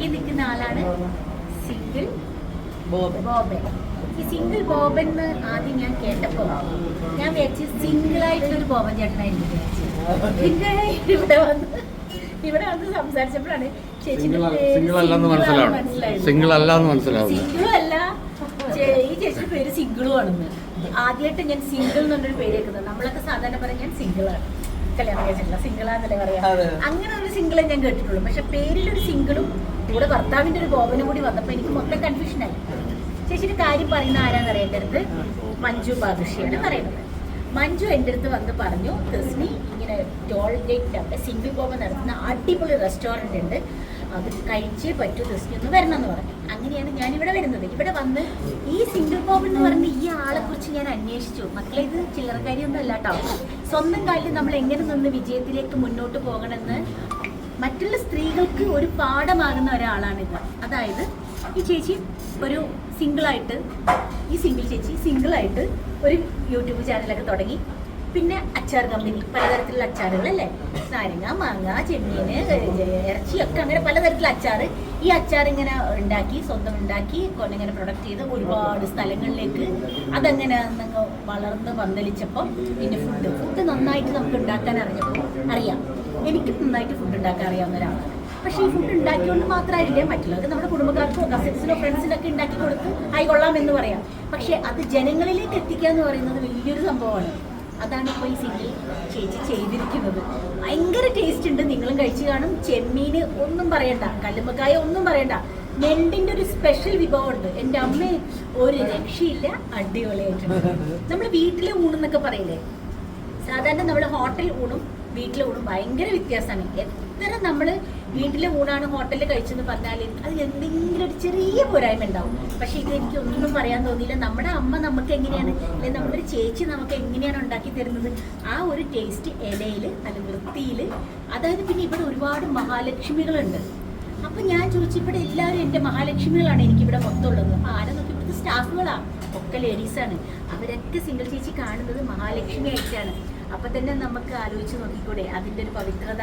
ഈ നിൽക്കുന്ന ആളാണ് സിംഗിൾ ബോബൻ. ബോബൻ. ഈ സിംഗിൾ ബോബൻ എന്ന് ആദ്യം ഞാൻ കേട്ടപ്പോൾ ഞാൻ വിചാരിച്ചു സിംഗിൾ ആയിട്ടുള്ളൊരു ബോബൻ ചേട്ടനായിരുന്നു പിന്നെ ഇവിടെ വന്ന് ഇവിടെ വന്ന് സംസാരിച്ചപ്പോഴാണ് ചേച്ചിന്റെ സിംഗിൾ സിംഗിൾ സിംഗിൾ മനസ്സിലാവും. സിംഗിൾ അല്ലാന്ന് സിംഗിളും അല്ല. ഈ ചേച്ചിയുടെ പേര് സിംഗിളും ആണെന്ന്. ആദ്യമായിട്ട് ഞാൻ സിംഗിൾ എന്നൊരു പേര് കേൾക്കുന്നത്. നമ്മളൊക്കെ സാധാരണ പറയാൻ ഞാൻ സിംഗിളാണ്. കല്യാണം കഴിച്ചിട്ടില്ല. സിംഗിളാന്നല്ലേ പറയാ. അങ്ങനെ ഒരു സിംഗിളെ ഞാൻ കേട്ടിട്ടുള്ളൂ. പക്ഷെ പേരിലൊരു സിംഗിളും കൂടെ ഭർത്താവിന്റെ ഒരു ബോബനും കൂടി വന്നപ്പോ എനിക്ക് മൊത്തം കൺഫ്യൂഷൻ ആയി. ചേച്ചിയുടെ കാര്യം പറയുന്ന ആരാന്ന് എന്റെ അടുത്ത് മഞ്ജു ബാദുഷിയാണ് പറയുന്നത്. മഞ്ജു എന്റെ അടുത്ത് വന്ന് പറഞ്ഞു തെസ്നി ഇങ്ങനെ ടോൾ ഗേറ്റ് സിംഗിൾ ബോബ നടത്തുന്ന അടിപൊളി റെസ്റ്റോറന്റ് ഉണ്ട്. അത് കഴിച്ചേ പറ്റൂ ജസ്റ്റ് ഒന്ന് വരണം എന്ന് പറഞ്ഞു. അങ്ങനെയാണ് ഞാൻ ഇവിടെ വരുന്നത്. ഇവിടെ വന്ന് ഈ സിംഗിൾ ബോബ് എന്ന് പറഞ്ഞ ഈ ആളെ കുറിച്ച് ഞാൻ അന്വേഷിച്ചു. മക്കളെ ഇത് ചില്ലറക്കാരിയൊന്നും അല്ല കേട്ടോ. സ്വന്തം കാലിൽ നമ്മൾ എങ്ങനെ നിന്ന് വിജയത്തിലേക്ക് മുന്നോട്ട് പോകണമെന്ന് മറ്റുള്ള സ്ത്രീകൾക്ക് ഒരു പാഠമാകുന്ന ഒരാളാണ് ഒരാളാണിത്. അതായത് ഈ ചേച്ചി ഒരു സിംഗിളായിട്ട് ഈ സിംഗിൾ ചേച്ചി സിംഗിളായിട്ട് ഒരു യൂട്യൂബ് ചാനലൊക്കെ തുടങ്ങി. പിന്നെ അച്ചാർ കമ്പനി പലതരത്തിലുള്ള അച്ചാറുകൾ അല്ലേ നാരങ്ങ മാങ്ങ ചെമ്മീന് ഇറച്ചിയൊക്കെ അങ്ങനെ പലതരത്തിലുള്ള അച്ചാർ ഈ അച്ചാർ ഇങ്ങനെ ഉണ്ടാക്കി സ്വന്തം ഉണ്ടാക്കി കൊണ്ടിങ്ങനെ പ്രൊഡക്റ്റ് ചെയ്ത് ഒരുപാട് സ്ഥലങ്ങളിലേക്ക് അതങ്ങനെ നിങ്ങൾ വളർന്ന് പന്തലിച്ചപ്പോൾ പിന്നെ ഫുഡ് ഫുഡ് നന്നായിട്ട് നമുക്ക് ഉണ്ടാക്കാൻ അറിഞ്ഞപ്പോൾ അറിയാം. എനിക്ക് നന്നായിട്ട് ഫുഡ് ഉണ്ടാക്കാൻ അറിയാവുന്ന ഒരാളാണ്. പക്ഷേ ഈ ഫുഡ് ഉണ്ടാക്കിക്കൊണ്ട് മാത്രമായില്ലേ മറ്റുള്ളവർക്ക് നമ്മുടെ കുടുംബക്കാർക്കോ കസിൻസിനോ ഫ്രണ്ട്സിനൊക്കെ ഉണ്ടാക്കി കൊടുത്ത് ആയിക്കൊള്ളാം എന്ന് പറയാം. പക്ഷേ അത് ജനങ്ങളിലേക്ക് എത്തിക്കുക എന്ന് പറയുന്നത് വലിയൊരു സംഭവമാണ്. അതാണ് ഇപ്പോൾ ഈ സിംഗിൾ ചേച്ചി ചെയ്തിരിക്കുന്നത്. ഭയങ്കര ടേസ്റ്റ് ഉണ്ട്. നിങ്ങളും കഴിച്ചു കാണും. ചെമ്മീന് ഒന്നും പറയണ്ട. കല്ലുമ്മക്കായ ഒന്നും പറയണ്ട. നെണ്ടിന്റെ ഒരു സ്പെഷ്യൽ വിഭവമുണ്ട്. എന്റെ അമ്മ ഒരു രക്ഷയില്ല. അടിപൊളിയായിട്ടുണ്ട്. നമ്മൾ വീട്ടിലെ ഊണെന്നൊക്കെ പറയില്ലേ? സാധാരണ നമ്മൾ ഹോട്ടൽ ഊണും വീട്ടിലെ ഊണും ഭയങ്കര വ്യത്യാസമാണ്. എത്ര നമ്മൾ വീട്ടിലെ ഊണാണ് ഹോട്ടലിൽ കഴിച്ചെന്ന് പറഞ്ഞാൽ അതിൽ എന്തെങ്കിലും ഒരു ചെറിയ പോരായ്മ ഉണ്ടാവും. പക്ഷെ ഇത് എനിക്ക് ഒന്നും പറയാൻ തോന്നിയില്ല. നമ്മുടെ അമ്മ നമുക്ക് എങ്ങനെയാണ് അല്ലെങ്കിൽ നമ്മുടെ ഒരു ചേച്ചി നമുക്ക് എങ്ങനെയാണ് ഉണ്ടാക്കി തരുന്നത്? ആ ഒരു ടേസ്റ്റ് ഇലയിൽ അല്ല വൃത്തിയിൽ അതായത് പിന്നെ ഇവിടെ ഒരുപാട് മഹാലക്ഷ്മികളുണ്ട്. അപ്പൊ ഞാൻ ചോദിച്ചു ഇവിടെ എല്ലാവരും എന്റെ മഹാലക്ഷ്മികളാണ് എനിക്ക് ഇവിടെ മൊത്തമുള്ളത്. അപ്പൊ ആരെ നോക്കി? ഇവിടുത്തെ സ്റ്റാഫുകളാണ് ഒക്കെ ലേഡീസാണ് അവരൊക്കെ സിംഗിൾ ചേച്ചി കാണുന്നത് മഹാലക്ഷ്മി ആയിട്ടാണ്. അപ്പൊ തന്നെ നമുക്ക് ആലോചിച്ച് നോക്കിക്കൂടെ അതിന്റെ ഒരു പവിത്രത.